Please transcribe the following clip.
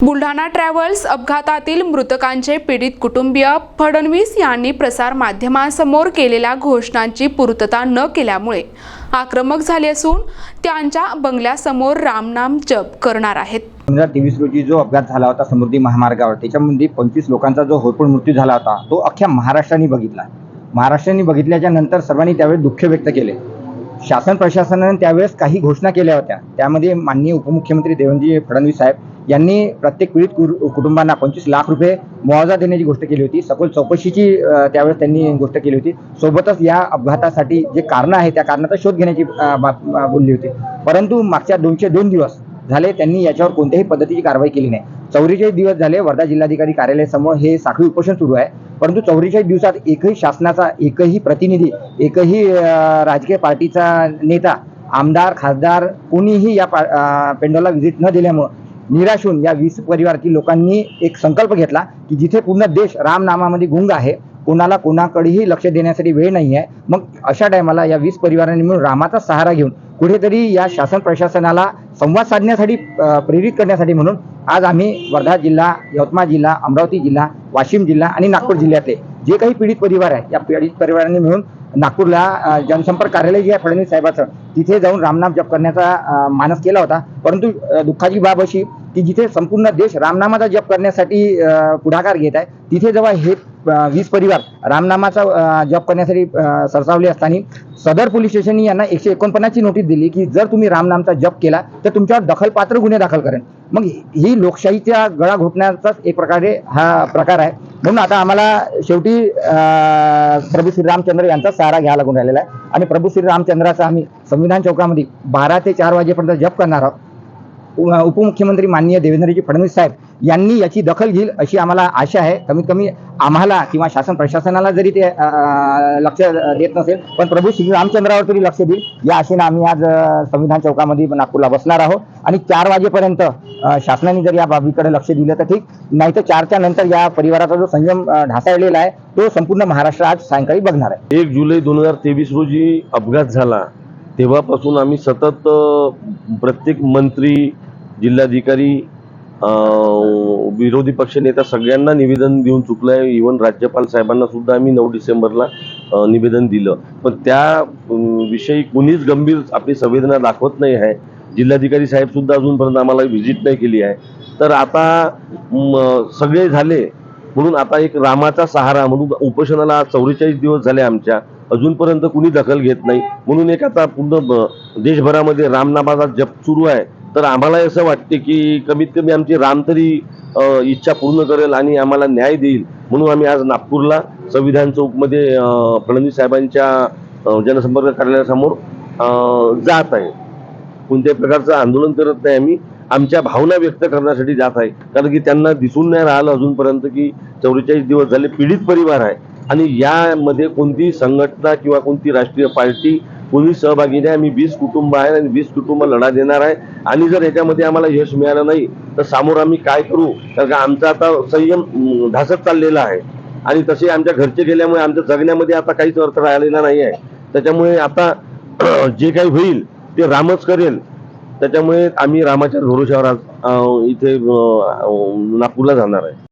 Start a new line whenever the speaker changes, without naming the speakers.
Buldhana travels अपघातातील मृतकांचे पीडित कुटुंबीय फडणवीस यांनी प्रसार माध्यमांसमोर केलेल्या घोषणांची पूर्तता न केल्यामुळे आक्रमक झाले असून त्यांच्या बंगल्यासमोर रामनाम जप करणार आहेत.
दोन हजार तेवीस रोजी जो अपघात झाला होता समृद्धी महामार्गावर त्याच्यामध्ये पंचवीस लोकांचा जो होरपळ मृत्यू झाला होता तो अख्ख्या महाराष्ट्राने बघितला. महाराष्ट्राने बघितल्याच्या नंतर सर्वांनी त्यावेळी दुःख व्यक्त केले. शासन प्रशासनाने त्यावेळेस काही घोषणा केल्या होत्या. त्यामध्ये माननीय उपमुख्यमंत्री देवेंद्रजी फडणवीस साहेब यांनी प्रत्येक पीडित कुटुंबांना पंचवीस लाख रुपये मुआवजा देण्याची गोष्ट केली होती. सखोल चौकशीची त्यावेळेस त्यांनी गोष्ट केली होती. सोबतच या अपघातासाठी जे कारणं आहे त्या कारणाचा शोध घेण्याची बोलली होती. परंतु मागच्या दोनशे दोन दिवस झाले त्यांनी याच्यावर कोणत्याही पद्धतीची कारवाई केली नाही. चौवेचाळीस दिवस झाले वर्धा जिल्हाधिकारी कार्यालयासमोर हे साखळी उपोषण सुरू आहे. परंतु चौवेचाळीस दिवसात एकही शासनाचा एकही प्रतिनिधी एकही राजकीय पार्टीचा नेता आमदार खासदार कोणीही या पा- पेंडॉलला व्हिजिट न दिल्यामुळं निराश होऊन या वीस परिवारातील लोकांनी एक संकल्प घेतला की जिथे पूर्ण देश रामनामामध्ये गुंग आहे कोणाला कोणाकडेही लक्ष देण्यासाठी वेळ नाही आहे मग अशा टायमाला या वीस परिवारांनी मिळून रामाचा सहारा घेऊन कुठेतरी या शासन प्रशासनाला संवाद साधण्यासाठी प्रेरित करण्यासाठी म्हणून आज आम्ही वर्धा जिल्हा यवतमाळ जिल्हा अमरावती जिल्हा वाशिम जिल्हा आणि नागपूर जिल्ह्यातले जे काही पीडित परिवार आहे या पीडित परिवारांनी मिळून नागपूरला जनसंपर्क कार्यालय जे आहे फडणवीस साहेबाचं तिथे जाऊन रामनाम जप करण्याचा मानस केला होता. परंतु दुःखाची बाब अशी की जिथे संपूर्ण देश रामनामाचा जप करण्यासाठी पुढाकार घेत आहे तिथे जेव्हा हे वीस परिवार रामनामाचा जॉब जप करण्यासाठी सरसावले असताना सदर पोलीस स्टेशननी यांना एकशे एकोणपन्नासची नोटीस दिली की जर तुम्ही रामनामचा जप केला तर तुमच्यावर दखलपात्र गुन्हे दाखल करेन. मग ही लोकशाहीच्या गळा घोटण्याचाच एक प्रकारे हा प्रकार आहे. म्हणून आता आम्हाला शेवटी प्रभू श्रीरामचंद्र यांचा सहारा घ्यावा लागून राहिलेला आहे. आणि प्रभू श्रीरामचंद्राचा आम्ही संविधान चौकामध्ये बारा ते चार वाजेपर्यंत जप करणार आहोत. उपमुख्यमंत्री माननीय देवेंद्रजी फडणवीस साहेब यांनी याची दखल घेईल अशी आम्हाला आशा आहे. कमीत कमी आम्हाला किंवा शासन प्रशासनाला जरी ते लक्ष देत नसेल पण प्रभू श्री रामचंद्रावर तरी लक्ष देईल. या आशेनं आम्ही आज संविधान चौकामध्ये नागपूरला बसणार आहोत. आणि चार वाजेपर्यंत शासनाने जर या बाबीकडे लक्ष दिलं तर ठीक. नाही तर चारच्या नंतर या परिवाराचा जो संयम ढासाळलेला ढासळलेला आहे तो संपूर्ण महाराष्ट्र आज सायंकाळी बघणार आहे.
एक जुलै दोन हजार तेवीस रोजी अपघात झाला. तेव्हापासून आम्ही सतत प्रत्येक मंत्री जिल्हाधिकारी विरोधी पक्षनेता सगळ्यांना निवेदन देऊन चुकलं आहे इवन राज्यपाल साहेबांना सुद्धा आम्ही नऊ डिसेंबरला निवेदन दिलं. पण त्या विषयी कुणीच गंभीर आपली संवेदना दाखवत नाही आहे. जिल्हाधिकारी साहेब सुद्धा अजूनपर्यंत आम्हाला व्हिजिट नाही केली आहे. तर आता सगळे झाले. म्हणून आता एक रामाचा सहारा म्हणून उपोषणाला चौवेचाळीस दिवस झाले आमच्या. अजूनपर्यंत कुणी दखल घेत नाही. म्हणून एक आता पूर्ण देशभरामध्ये रामनामाचा जप सुरू आहे. तर आम्हाला असं वाटते की कमीत कमी आमची राम तरी इच्छा पूर्ण करेल आणि आम्हाला न्याय देईल म्हणून आम्ही आज नागपूरला संविधान चौकमध्ये फडणवीस साहेबांच्या जनसंपर्क कार्यालयासमोर जात आहे. कोणत्याही प्रकारचं आंदोलन करत नाही आम्ही. आमच्या भावना व्यक्त करण्यासाठी जात आहे. कारण की त्यांना दिसून नाही राहिलं अजूनपर्यंत की चौवेचाळीस दिवस झाले पीडित परिवार आहे. आणि यामध्ये कोणती संघटना किंवा कोणती राष्ट्रीय पार्टी कोणी सहभागी नाही आम्ही वीस कुटुंब आहे आणि वीस कुटुंब लढा देणार आहे. आणि जर याच्यामध्ये आम्हाला यश मिळालं नाही तर समोर आम्ही काय करू? कारण का आमचा आता संयम ढासत चाललेला आहे. आणि तसे आमच्या घरचे गेल्यामुळे आमच्या जगण्यामध्ये आता काहीच अर्थ राहिलेला नाही आहे. त्याच्यामुळे आता जे काही होईल ते रामच करेल. त्याच्यामुळे आम्ही रामाच्या धोरोशावर आज इथे नागपूरला जाणार आहे.